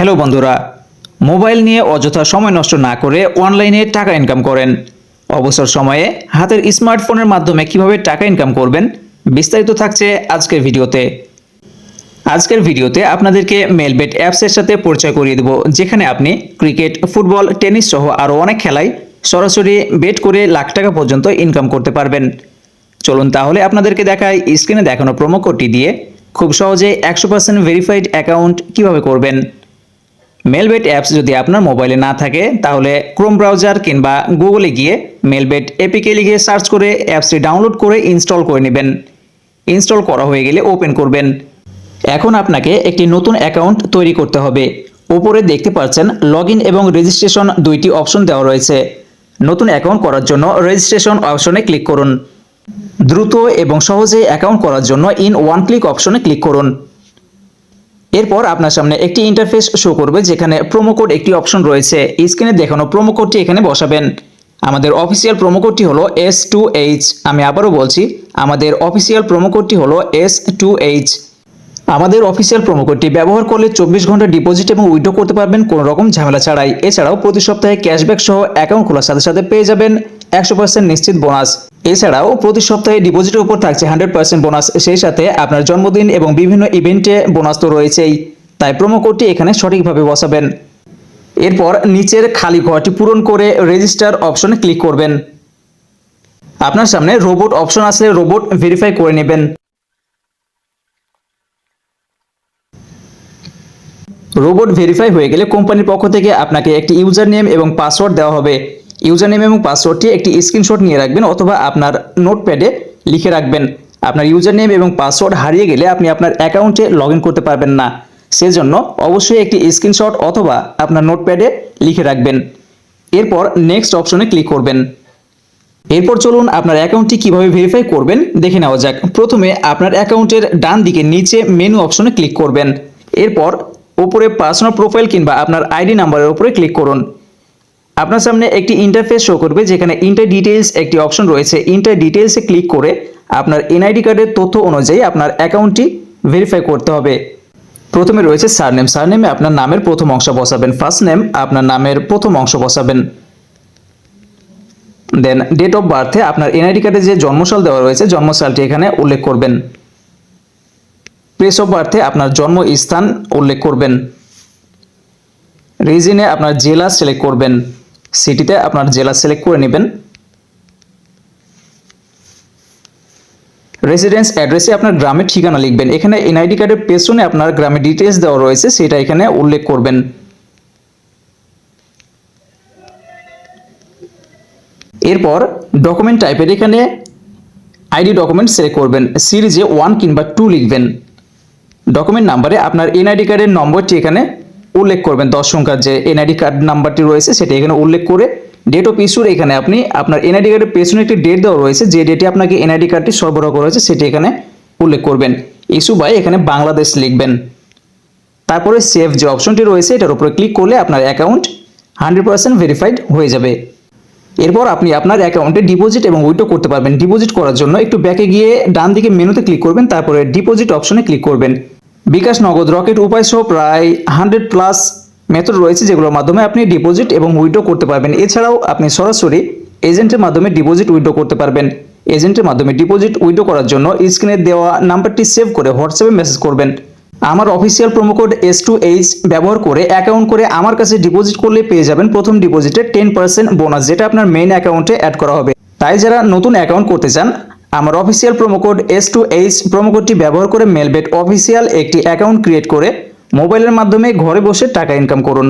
Hello বন্ধুরা, mobile নিয়ে অযথা সময় নষ্ট না করে অনলাইনে টাকা ইনকাম করেন। অবসর সময়ে হাতের স্মার্টফোনের মাধ্যমে কীভাবে টাকা ইনকাম করবেন বিস্তারিত থাকছে আজকের ভিডিওতে। আজকের ভিডিওতে আপনাদেরকে মেলবেট অ্যাপসের সাথে পরিচয় করিয়ে দেব, যেখানে আপনি ক্রিকেট ফুটবল টেনিস সহ আরও অনেক খেলায় সরাসরি বেট করে লাখ টাকা পর্যন্ত ইনকাম করতে পারবেন। চলুন তাহলে আপনাদেরকে দেখাই স্ক্রিনে দেখানো প্রোমো কোডটি দিয়ে খুব সহজে একশো পার্সেন্ট ভেরিফাইড অ্যাকাউন্ট কীভাবে করবেন। মেলবেট অ্যাপস যদি আপনার মোবাইলে না থাকে, তাহলে ক্রোম ব্রাউজার কিংবা গুগলে গিয়ে মেলবেট এপিকে লিখে সার্চ করে অ্যাপসটি ডাউনলোড করে ইনস্টল করে নেবেন। ইনস্টল করা হয়ে গেলে ওপেন করবেন। এখন আপনাকে একটি নতুন অ্যাকাউন্ট তৈরি করতে হবে। উপরে দেখতে পাচ্ছেন লগ এবং রেজিস্ট্রেশন দুইটি অপশন দেওয়া রয়েছে। নতুন অ্যাকাউন্ট করার জন্য রেজিস্ট্রেশন অপশনে ক্লিক করুন। দ্রুত এবং সহজে অ্যাকাউন্ট করার জন্য ইন ওয়ান ক্লিক অপশনে ক্লিক করুন। এরপর আপনার সামনে একটি ইন্টারফেস শো করবে, যেখানে প্রোমো কোড একটি অপশন রয়েছে। স্ক্রিনে দেখানো প্রোমো কোডটি এখানে বসাবেন। আমাদের অফিসিয়াল প্রোমো কোডটি হলো এস টু এইচ আমি আবারও বলছি, আমাদের অফিসিয়াল প্রোমো কোডটি হলো এস টু এইচ আমাদের অফিসিয়াল প্রোমো কোডটি ব্যবহার করলে চব্বিশ ঘণ্টা ডিপোজিট এবং উইথড্র করতে পারবেন, কোনো রকম ঝামেলা ছাড়াই। এছাড়াও প্রতি সপ্তাহে ক্যাশব্যাক সহ অ্যাকাউন্ট খোলার সাথে সাথে পেয়ে যাবেন একশো পার্সেন্ট নিশ্চিত বোনাস এছাড়াও প্রতি সপ্তাহে ডিপোজিটের উপর থাকছে হান্ড্রেড পার্সেন্ট বোনাস সেই সাথে আপনার জন্মদিন এবং বিভিন্ন ইভেন্টে বোনাস তো রয়েছেই। তাই প্রোমো কোডটি এখানে সঠিকভাবে বসাবেন। এরপর নিচের খালি ঘরটি পূরণ করে রেজিস্টার অপশনে ক্লিক করবেন। আপনার সামনে রোবট অপশন আসলে রোবট ভেরিফাই করে নেবেন। রোবট ভেরিফাই হয়ে গেলে কোম্পানির পক্ষ থেকে আপনাকে একটি ইউজার নেম এবং পাসওয়ার্ড দেওয়া হবে। ইউজার নেম এবং পাসওয়ার্ডটি একটি স্ক্রিনশট নিয়ে রাখবেন অথবা আপনার নোটপ্যাডে লিখে রাখবেন। আপনার ইউজার নেম এবং পাসওয়ার্ড হারিয়ে গেলে আপনি আপনার অ্যাকাউন্টে লগ করতে পারবেন না। সেজন্য অবশ্যই একটি স্ক্রিনশট অথবা আপনার নোটপ্যাডে লিখে রাখবেন। এরপর নেক্সট অপশনে ক্লিক করবেন। এরপর চলুন আপনার অ্যাকাউন্টটি কীভাবে ভেরিফাই করবেন দেখে নেওয়া যাক। প্রথমে আপনার অ্যাকাউন্টের ডান দিকে নিচে মেনু অপশনে ক্লিক করবেন। এরপর ওপরে পার্সোনাল প্রোফাইল কিংবা আপনার আইডি নাম্বারের উপরে ক্লিক করুন। আপনার সামনে একটি ইন্টারফেস শো করবে, যেখানে ইন্টার ডিটেলস একটি অপশন রয়েছে। ইন্টার ডিটেলসে ক্লিক করে আপনার এনআইডি কার্ডের তথ্য অনুযায়ী আপনার অ্যাকাউন্টটি ভেরিফাই করতে হবে। প্রথমে রয়েছে সারনেম সারনেমে আপনার নামের প্রথম অংশ বসাবেন। ফার্স্ট নেম আপনার নামের প্রথম অংশ বসাবেন। দেন ডেট অফ বার্থে আপনার এনআইডি কার্ডে যে জন্মসাল দেওয়া রয়েছে, জন্মসালটি এখানে উল্লেখ করবেন। প্লেস অফ বার্থে আপনার জন্ম স্থান উল্লেখ করবেন। রিজিনে আপনার জেলা সিলেক্ট করবেন। সিটিতে আপনার জেলা সিলেক্ট করে নেবেন। রেসিডেন্স অ্যাড্রেসে আপনার গ্রামের ঠিকানা লিখবেন। এখানে এনআইডি কার্ডের পেছনে আপনার গ্রামের ডিটেলস দেওয়া রয়েছে, সেটা এখানে উল্লেখ করবেন। এরপর ডকুমেন্ট টাইপের এখানে আইডি ডকুমেন্ট সিলেক্ট করবেন। সিরিজে ওয়ান কিংবা টু লিখবেন। ডকুমেন্ট নাম্বারে আপনার এনআইডি কার্ডের নম্বরটি এখানে উল্লেখ করবেন দশ সংখ্যার যে এনআইডি কার্ড নাম্বারটি রয়েছে, সেটি এখানে উল্লেখ করে ডেট অফ ইস্যুর এখানে আপনি আপনার এনআইডি কার্ডের পেছনে একটি ডেট দেওয়া রয়েছে, যে ডেটে আপনাকে এনআইডি কার্ডটি সরবরাহ করা হয়েছে, সেটি এখানে উল্লেখ করবেন। ইস্যু বাই এখানে বাংলাদেশ লিখবেন। তারপরে সেভ যে অপশনটি রয়েছে, এটার উপরে ক্লিক করলে আপনার অ্যাকাউন্ট হান্ড্রেড পার্সেন্ট ভেরিফাইড হয়ে যাবে। এরপর আপনি আপনার অ্যাকাউন্টে ডিপোজিট এবং উইথড্র করতে পারবেন। ডিপোজিট করার জন্য একটু ব্যাকে গিয়ে ডান দিকে মেনুতে ক্লিক করবেন, তারপরে ডিপোজিট অপশনে ক্লিক করবেন। বিকাশ নগদ, রকেট, উপায় সহ প্রায় হান্ড্রেড প্লাস মেথড রয়েছে যেগুলোর মাধ্যমে আপনি ডিপোজিট এবং উইথড্র করতে পারবেন। এছাড়াও আপনি সরাসরি এজেন্টের মাধ্যমে ডিপোজিট উইথড্র করতে পারবেন। এজেন্টের মাধ্যমে ডিপোজিট উইথড্র করার জন্য স্ক্রিনে দেওয়া নাম্বারটি সেভ করে হোয়াটসঅ্যাপে মেসেজ করবেন। আমার official promo code S two H ব্যবহার করে অ্যাকাউন্ট করে আমার কাছে ডিপোজিট করলে পেয়ে যাবেন প্রথম ডিপোজিটে টেন পার্সেন্ট বোনাস যেটা আপনার মেইন অ্যাকাউন্টে অ্যাড করা হবে। তাই যারা নতুন অ্যাকাউন্ট করতে চান আমার official promo code S two H promo কোডটি ব্যবহার করে মেলবেট অফিসিয়াল একটি অ্যাকাউন্ট ক্রিয়েট করে মোবাইলের মাধ্যমে ঘরে বসে টাকা ইনকাম করুন।